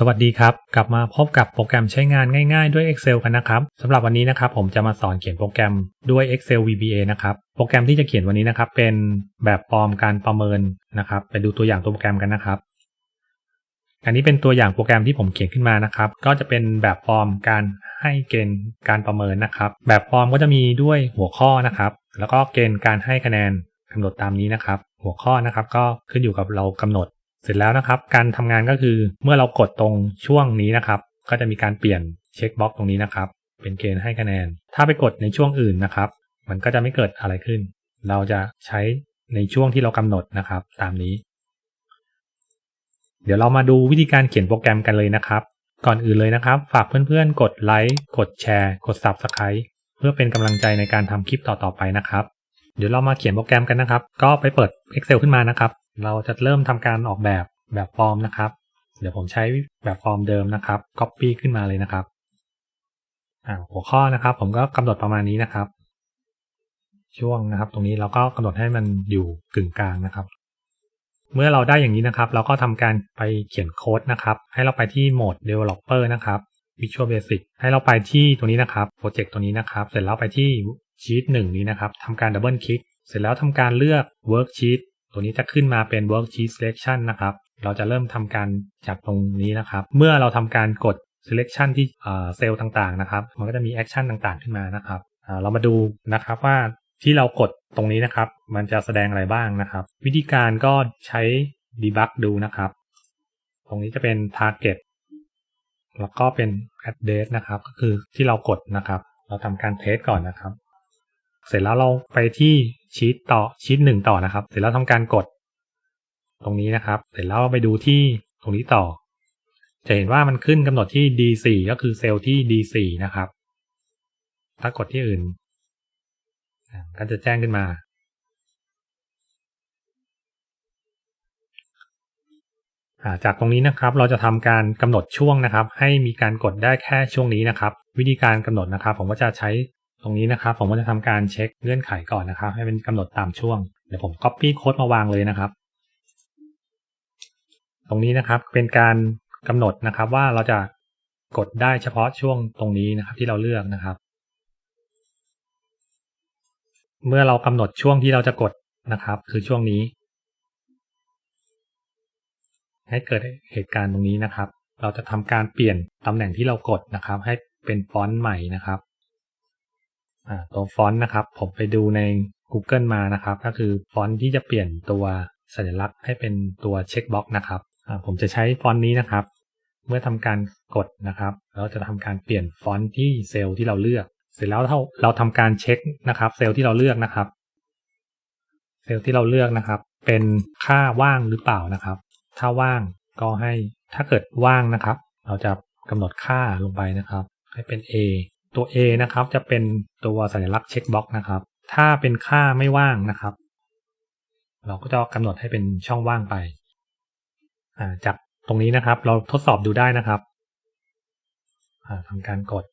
สวัสดีครับ กลับมาพบกับโปรแกรมใช้งานง่ายๆด้วย Excel กันนะครับสำหรับวันนี้นะครับผมจะมาสอนเขียนโปรแกรมด้วย Excel VBA นะครับโปรแกรมที่จะเขียนวันนี้นะครับ เป็นแบบฟอร์มการประเมินนะครับ ไปดูตัวอย่างตัวโปรแกรมกันนะครับ อันนี้เป็นตัวอย่างโปรแกรมที่ผมเขียนขึ้นมานะครับ ก็จะเป็นแบบฟอร์มการให้เกณฑ์การประเมินนะครับ แบบฟอร์มก็จะมีด้วยหัวข้อนะครับ แล้วก็เกณฑ์การให้คะแนนกำหนดตามนี้นะครับ หัวข้อนะครับก็ขึ้นอยู่กับเรากำหนด เสร็จแล้วนะครับ การทำงานก็คือเมื่อเรากดตรงช่วงนี้นะครับ ก็จะมีการเปลี่ยนเช็คบ็อกตรงนี้นะครับ เป็นเกณฑ์ให้คะแนน ถ้าไปกดในช่วงอื่นนะครับ มันก็จะไม่เกิดอะไรขึ้น เราจะใช้ในช่วงที่เรากำหนดนะครับ ตามนี้ เดี๋ยวเรามาดูวิธีการเขียนโปรแกรมกันเลยนะครับ ก่อนอื่นเลยนะครับ ฝากเพื่อนๆ กดไลค์กดแชร์ กด Subscribe เพื่อเป็นกำลังใจในการทำคลิปต่อๆไปนะครับ เดี๋ยวเรามาเขียนโปรแกรมกันนะครับ ก็ไปเปิด Excel ขึ้นมานะครับ เราจะเริ่มทำการออกแบบแบบฟอร์มนะครับ เดี๋ยวผมใช้แบบฟอร์มเดิมนะครับ Copy ขึ้นมาเลยนะครับอ่าหัวข้อนะครับ ผมก็กำหนดประมาณนี้นะครับ ช่วงนะครับ ตรงนี้เราก็กำหนดให้มันอยู่กึ่งกลางนะครับ เมื่อเราได้อย่างนี้นะครับ เราก็ทำการไปเขียนโค้ดนะครับ ให้เราไปที่โหมด developer นะครับ Visual Basic ให้เราไปที่ตรงนี้นะครับ โปรเจกต์ตัวนี้นะครับ เสร็จแล้วไปที่ ชีตหนึ่งนี้นะครับทำการดับเบิลคลิกเสร็จแล้วทำการเลือก Worksheet ตัวนี้จะขึ้นมาเป็น Worksheet Selection นะครับ เราจะเริ่มทำการจากตรงนี้นะครับ เมื่อเราทำการกด Selection ที่เซลล์ต่างๆนะครับ มันก็จะมีแอคชั่นต่างๆขึ้นมานะครับ เรามาดูนะครับว่าที่เรากดตรงนี้นะครับ มันจะแสดงอะไรบ้างนะครับ วิธีการก็ใช้ debug ดูนะครับ ตรงนี้จะเป็น target แล้วก็เป็น address นะครับ ก็คือที่เรากดนะครับ เราทำการเทสก่อนนะครับ เสร็จแล้วเราไปที่ชีตต่อชีตหนึ่งต่อนะครับ เสร็จแล้วทำการกด ตรงนี้นะครับ เสร็จแล้วไปดูที่ตรงนี้ต่อ จะเห็นว่ามันขึ้นกำหนดที่ D4 ก็คือเซลล์ที่ D4 นะครับ ถ้ากดที่อื่น ก็จะแจ้งขึ้นมา จากตรงนี้นะครับ เราจะทำการกำหนดช่วงนะครับ ให้มีการกดได้แค่ช่วงนี้นะครับ วิธีการกำหนดนะครับ ผมก็จะใช้ รงนี้นะครับผมก็จะทำการเช็คเงื่อนไขก่อนนะครับ ให้เป็นกำหนดตามช่วง เดี๋ยวผม Copy โค้ดมาวางเลยนะครับ ตรงนี้นะครับเป็นการกำหนดนะครับว่าเราจะกดได้เฉพาะช่วงตรงนี้นะครับที่เราเลือกนะครับ เมื่อเรากำหนดช่วงที่เราจะกดนะครับ คือช่วงนี้ ให้เกิดเหตุการณ์ตรงนี้นะครับ เราจะทำการเปลี่ยนตำแหน่งที่เรากดนะครับ ให้เป็นฟอนต์ใหม่นะครับ ตัวฟอนต์นะครับ ผมไปดูใน Google มานะครับ ก็คือฟอนต์ที่จะเปลี่ยนตัวสัญลักษณ์ให้เป็นตัวเช็คบ็อกนะครับผมจะใช้ฟอนต์นี้นะครับ เมื่อทำการกดนะครับเราจะทำการเปลี่ยนฟอนต์ที่เซลล์ที่เราเลือก เสร็จแล้วเราเราทำการเช็คนะครับ เซลล์ที่เราเลือกนะครับ เซลล์ที่เราเลือกนะครับ เป็นค่าว่างหรือเปล่านะครับ ถ้าว่างก็ให้ถ้าเกิดว่างนะครับ เราจะกำหนดค่าลงไปนะครับ ให้เป็น A ตัว A นะครับจะเป็นตัวสัญลักษณ์เช็คบ็อกนะครับ ถ้าเป็นค่าไม่ว่างนะครับ เราก็จะกำหนดให้เป็นช่องว่างไป จากตรงนี้นะครับเราทดสอบดูได้นะครับทำการกด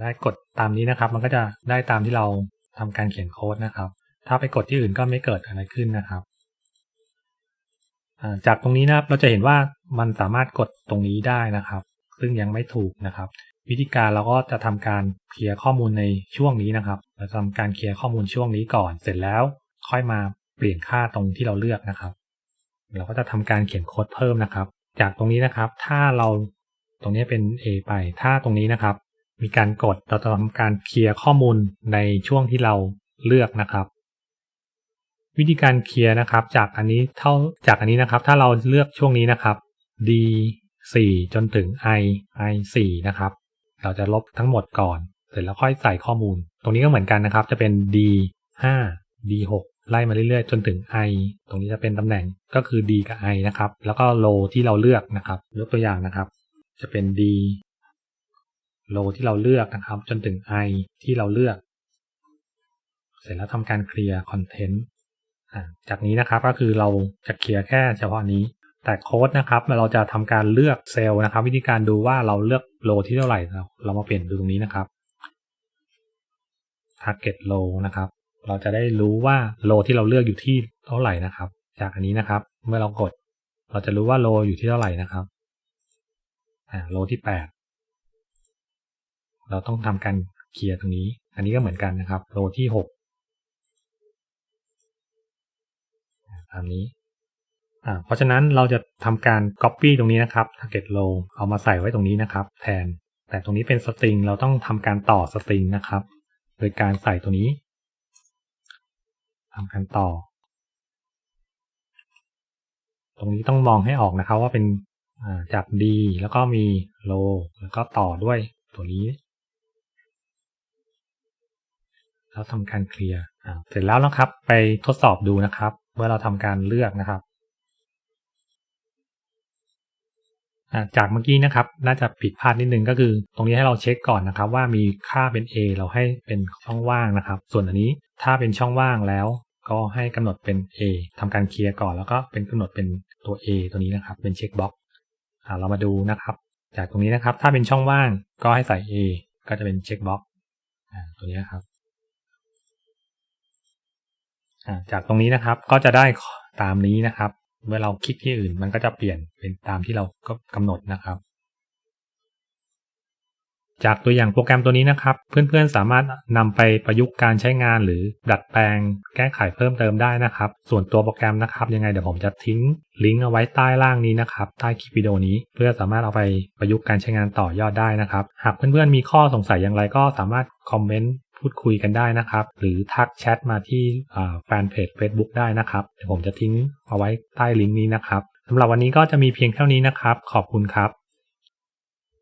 ได้กดตามนี้นะครับ มันก็จะได้ตามที่เราทำการเขียนโค้ดนะครับ ถ้าไปกดที่อื่นก็ไม่เกิดอะไรขึ้นนะครับจากตรงนี้นะครับเราจะเห็นว่ามันสามารถกดตรงนี้ได้นะครับ ซึ่งยังไม่ถูกนะครับ วิธีการเราก็จะทำการเคลียร์ข้อมูลในช่วงนี้นะครับเราทำการเคลียร์ข้อมูลช่วงนี้ก่อน เสร็จแล้วค่อยมาเปลี่ยนค่าตรงที่เราเลือกนะครับ เราก็จะทำการเขียนโค้ดเพิ่มนะครับ จากตรงนี้นะครับ ถ้าเราตรงนี้เป็น A ไปถ้าตรงนี้นะครับ มีการกดเราจะทำการเคลียร์ข้อมูลในช่วงที่เราเลือกนะครับ วิธีการเคลียร์นะครับ จากอันนี้เท่าจากอันนี้นะครับ ถ้าเราเลือกช่วงนี้นะครับ D 4 จนถึง I I 4นะครับ เราจะลบทั้งหมดก่อน เสร็จแล้วค่อยใส่ข้อมูล ตรงนี้ก็เหมือนกันนะครับ จะเป็น D 5 D 6ไล่มาเรื่อยๆ จนถึง i ตรงนี้จะเป็นตำแหน่งก็คือ d กับ i นะครับ แล้วก็ low ที่เราเลือกนะครับ ยกตัวอย่างนะครับ จะเป็น d low ที่เราเลือกนะครับ จนถึง i ที่เราเลือก เสร็จแล้วทำการเคลียร์คอนเทนต์จากนี้นะครับก็คือเราจะเคลียร์แค่เฉพาะนี้ แต่โค้ดนะครับเราจะทำการเลือกเซลล์นะครับ วิธีการดูว่าเราเลือกโลที่เท่าไหร่ เราเรามาเปลี่ยนดูตรงนี้นะครับ target low นะครับ เราจะได้รู้ว่าโลที่เราเลือกอยู่ที่เท่าไหร่นะครับ จากอันนี้นะครับ เมื่อเรากด เราจะรู้ว่าโลอยู่ที่เท่าไหร่นะครับอ่าโลที่แปดเราต้องทำการเคลียร์ตรงนี้ อันนี้ก็เหมือนกันนะครับ โลที่หกตามนี้ เพราะฉะนั้นเราจะทำการ Copy ตรงนี้นะครับ Target Row เอามาใส่ไว้ตรงนี้นะครับ แทน แต่ตรงนี้เป็นสตริงเราต้องทำการต่อสตริงนะครับ โดยการใส่ตัวนี้ทำการต่อ ตรงนี้ต้องมองให้ออกนะครับว่าเป็นจาก D แล้วก็มี Low แล้วก็ต่อด้วยตัวนี้แล้วทำการเคลียร์เสร็จแล้วนะครับ ไปทดสอบดูนะครับ เมื่อเราทำการเลือกนะครับอ่า จากเมื่อกี้นะครับน่าจะผิดพลาดนิดนึงก็คือ ตรงนี้ให้เราเช็คก่อนนะครับ ว่ามีค่าเป็น A เราให้เป็นช่องว่างนะครับ ส่วนอันนี้ถ้าเป็นช่องว่างแล้ว ก็ให้กำหนดเป็น A ทำการเคลียร์ก่อนแล้วก็เป็นกำหนดเป็นตัว A ตัวนี้นะครับ เป็นเช็คบ็อกเรามาดูนะครับ จากตรงนี้นะครับ ถ้าเป็นช่องว่างก็ให้ใส่ A ก็จะเป็นเช็คบ็อกตัวนี้ครับจากตรงนี้นะครับก็จะได้ตามนี้นะครับ เมื่อเราคลิกที่อื่นมันก็จะเปลี่ยนเป็นตามที่เราก็กำหนดนะครับ จากตัวอย่างโปรแกรมตัวนี้นะครับ เพื่อนๆสามารถนำไปประยุกต์การใช้งานหรือดัดแปลงแก้ไขเพิ่มเติมได้นะครับ ส่วนตัวโปรแกรมนะครับ ยังไงเดี๋ยวผมจะทิ้งลิงก์เอาไว้ใต้ล่างนี้นะครับ ใต้คลิปวิดีโอนี้ เพื่อสามารถเอาไปประยุกต์การใช้งานต่อยอดได้นะครับ หากเพื่อนๆมีข้อสงสัยอย่างไรก็สามารถคอมเมนต์ พูดคุยกันได้นะครับ หรือทักแชทมาที่แฟนเพจ Facebook ได้นะครับเดี๋ยวผมจะทิ้งเอาไว้ใต้ลิงก์นี้นะครับสำหรับวันนี้ก็จะมีเพียงเท่านี้นะครับ ขอบคุณครับ